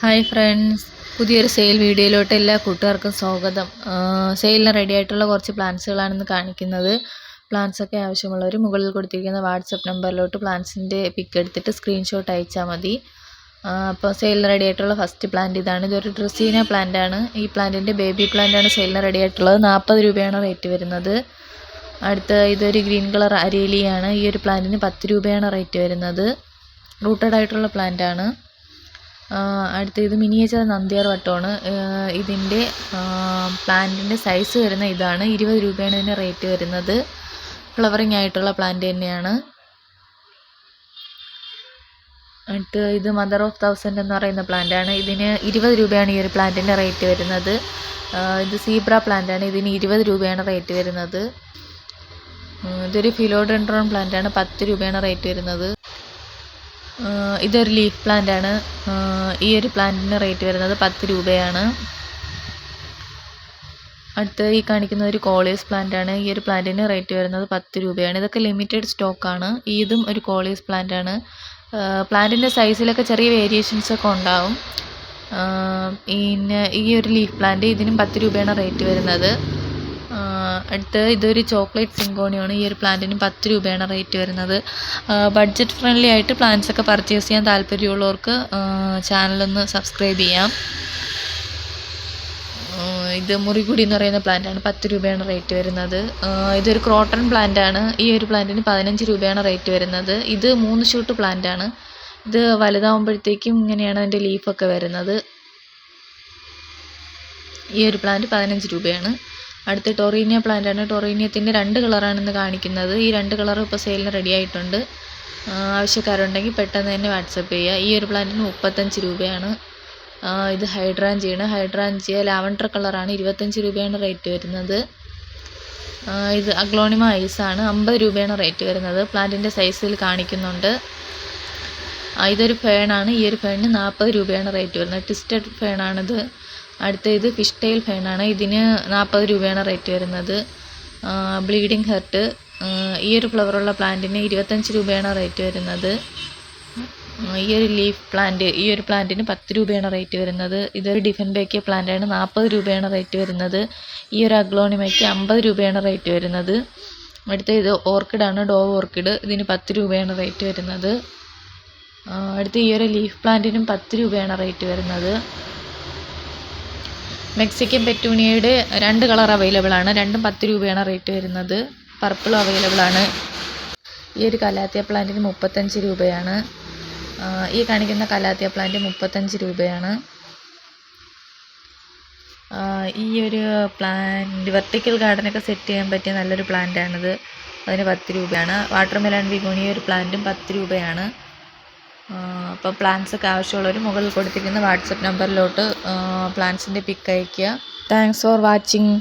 Hi friends. പുതിയൊരു sale വീഡിയോയിലോട്ട് എല്ലാ കൂട്ടുകാർക്കും സ്വാഗതം. സെയിലിന് റെഡി ആയിട്ടുള്ള കുറച്ച് പ്ലാൻസുകളാണെന്ന് കാണിക്കുന്നത്. പ്ലാൻസ് ഒക്കെ ആവശ്യമുള്ളവർ മുകളിൽ കൊടുത്തിരിക്കുന്ന വാട്സപ്പ് നമ്പറിലോട്ട് പ്ലാൻസിന്റെ പിക്ക് എടുത്തിട്ട് സ്ക്രീൻഷോട്ട് അയച്ചാൽ മതി. അപ്പോൾ സെയിലിന് റെഡി ആയിട്ടുള്ള ഫസ്റ്റ് പ്ലാന്റ് ഇതാണ്. ഇതൊരു ഡ്രസീന പ്ലാന്റ് ആണ്. ഈ പ്ലാന്റിന്റെ ബേബി പ്ലാന്റ് ആണ് സെയിലിന് റെഡി ആയിട്ടുള്ളത്. നാൽപ്പത് രൂപയാണ് റേറ്റ് വരുന്നത്. അടുത്ത ഇതൊരു ഗ്രീൻ കളർ അരേലിയാണ്. ഈ ഒരു പ്ലാന്റിന് പത്ത് രൂപയാണ് റേറ്റ് വരുന്നത്. റൂട്ടഡ് ആയിട്ടുള്ള പ്ലാന്റ് ആണ്. അടുത്ത ഇത് മിനിയേച്ചർ നന്ദിയാർ വട്ടമാണ്. ഇതിന്റെ പ്ലാന്റിന്റെ സൈസ് വരുന്ന ഇതാണ്. ഇരുപത് രൂപയാണ് ഇതിന് റേറ്റ് വരുന്നത്. ഫ്ലവറിങ് ആയിട്ടുള്ള പ്ലാന്റ് തന്നെയാണ്. അടുത്ത് ഇത് മദർ ഓഫ് തൗസൻഡ് എന്ന് പറയുന്ന പ്ലാന്റ് ആണ് ഇതിന് ഇരുപത് രൂപയാണ് ഈ ഒരു പ്ലാന്റിന്റെ റേറ്റ് വരുന്നത്. ഇത് സീബ്ര പ്ലാന്റ് ആണ് ഇതിന് ഇരുപത് രൂപയാണ് റേറ്റ് വരുന്നത്. ഇതൊരു ഫിലോഡെൻഡ്രോൺ പ്ലാന്റ് ആണ് പത്ത് രൂപയാണ് റേറ്റ് വരുന്നത്. ഇതൊരു ലീഫ് പ്ലാന്റ് ആണ്. ഈ ഒരു പ്ലാന്റിന് റേറ്റ് വരുന്നത് പത്ത് രൂപയാണ്. അടുത്ത ഈ കാണിക്കുന്ന ഒരു കോളേസ് പ്ലാന്റ് ആണ്. ഈ ഒരു പ്ലാന്റിന് റേറ്റ് വരുന്നത് പത്ത് രൂപയാണ്. ഇതൊക്കെ ലിമിറ്റഡ് സ്റ്റോക്കാണ് ഇതും ഒരു കോളേസ് പ്ലാന്റ് ആണ്. പ്ലാന്റിന്റെ സൈസിലൊക്കെ ചെറിയ വേരിയേഷൻസ് ഒക്കെ ഉണ്ടാവും. പിന്നെ ഈ ഒരു ലീഫ് പ്ലാന്റ് ഇതിനും പത്ത് രൂപയാണ് റേറ്റ് വരുന്നത്. അടുത്ത് ഇതൊരു ചോക്ലേറ്റ് സിങ്കോണിയാണ്. ഈ ഒരു പ്ലാന്റിന് പത്ത് രൂപയാണ് റേറ്റ് വരുന്നത്. ബഡ്ജറ്റ് ഫ്രണ്ട്ലി ആയിട്ട് പ്ലാന്റ്സ് ഒക്കെ പർച്ചേസ് ചെയ്യാൻ താല്പര്യമുള്ളവർക്ക് ചാനലൊന്ന് സബ്സ്ക്രൈബ് ചെയ്യാം. ഇത് മുറികുടി എന്ന് പറയുന്ന പ്ലാന്റാണ്. പത്ത് രൂപയാണ് റേറ്റ് വരുന്നത്. ഇതൊരു ക്രോട്ടൺ പ്ലാന്റ് ആണ് ഈ ഒരു പ്ലാന്റിന് പതിനഞ്ച് രൂപയാണ് റേറ്റ് വരുന്നത്. ഇത് മൂന്ന് ഷൂട്ട് പ്ലാന്റ് ആണ് ഇത് വലുതാവുമ്പോഴത്തേക്കും ഇങ്ങനെയാണ് അതിന്റെ ലീഫൊക്കെ വരുന്നത്. ഈ ഒരു പ്ലാന്റ് പതിനഞ്ച് രൂപയാണ്. അടുത്ത ടൊറീനിയ പ്ലാന്റ് ആണ്. ടൊറീനിയത്തിന്റെ രണ്ട് കളറാണ് ഇന്ന് കാണിക്കുന്നത്. ഈ രണ്ട് കളറും ഇപ്പോൾ സെയിലിന് റെഡി ആയിട്ടുണ്ട്. ആവശ്യക്കാരുണ്ടെങ്കിൽ പെട്ടെന്ന് തന്നെ വാട്സപ്പ് ചെയ്യുക ഈ ഒരു പ്ലാന്റിന് മുപ്പത്തഞ്ച് രൂപയാണ്. ഇത് ഹൈഡ്രാഞ്ചിയാണ് ഹൈഡ്രാഞ്ചിയ ലാവൻഡർ കളറാണ് ഇരുപത്തഞ്ച് രൂപയാണ് റേറ്റ് വരുന്നത്. ഇത് അഗ്ലോണിമ ഐസാണ് അമ്പത് രൂപയാണ് റേറ്റ് വരുന്നത്. പ്ലാന്റിന്റെ സൈസിൽ കാണിക്കുന്നുണ്ട്. ഇതൊരു ഫേണാണ് ഈ ഒരു ഫേണിന് നാൽപ്പത് രൂപയാണ് റേറ്റ് വരുന്നത്. ട്വിസ്റ്റഡ് ഫേണാണിത് അടുത്ത ഇത് ഫിഷ് ടൈൽ ഫാനാണ് ഇതിന് നാൽപ്പത് രൂപയാണ് റേറ്റ് വരുന്നത്. ബ്ലീഡിങ് ഹെർട്ട് ഈ ഒരു ഫ്ലവറുള്ള പ്ലാന്റിന് ഇരുപത്തഞ്ച് രൂപയാണ് റേറ്റ് വരുന്നത്. ഈ ഒരു ലീഫ് പ്ലാന്റ് ഈ ഒരു പ്ലാന്റിന് പത്ത് രൂപയാണ് റേറ്റ് വരുന്നത്. ഇതൊരു ഡിഫൻ ബേക്കിയ പ്ലാന്റാണ് നാൽപ്പത് രൂപയാണ് റേറ്റ് വരുന്നത്. ഈ ഒരു അഗ്ലോണിമയ്ക്ക് അമ്പത് രൂപയാണ് റേറ്റ് വരുന്നത്. അടുത്ത ഇത് ഓർക്കിഡാണ് ഡോ ഓർക്കിഡ് ഇതിന് പത്ത് രൂപയാണ് റേറ്റ് വരുന്നത്. അടുത്ത ഈ ഒരു ലീഫ് പ്ലാന്റിനും പത്ത് രൂപയാണ് റേറ്റ് വരുന്നത്. മെക്സിക്കൻ പെറ്റൂണിയയുടെ രണ്ട് കളർ അവൈലബിൾ ആണ്. രണ്ടും പത്ത് രൂപയാണ് റേറ്റ് വരുന്നത്. പർപ്പിളും അവൈലബിൾ ആണ്. ഈ ഒരു കലാത്തിയ പ്ലാന്റിന് മുപ്പത്തഞ്ച് രൂപയാണ്. ഈ കാണിക്കുന്ന കലാത്തിയ പ്ലാന്റ് മുപ്പത്തഞ്ച് രൂപയാണ്. ഈ ഒരു പ്ലാന്റ് വെർട്ടിക്കൽ ഗാർഡനൊക്കെ സെറ്റ് ചെയ്യാൻ പറ്റിയ നല്ലൊരു പ്ലാന്റാണിത് അതിന് പത്ത് രൂപയാണ്. വാട്ടർ മെലൺ വിഗോണി ഒരു പ്ലാന്റും പത്ത് രൂപയാണ്. അപ്പോൾ പ്ലാൻസ് ഒക്കെ ആവശ്യമുള്ളവർ മുകളിൽ കൊടുത്തിരിക്കുന്ന വാട്സപ്പ് നമ്പറിലോട്ട് പ്ലാൻസിന്റെ പിക്ക് അയയ്ക്കുക. Thanks for watching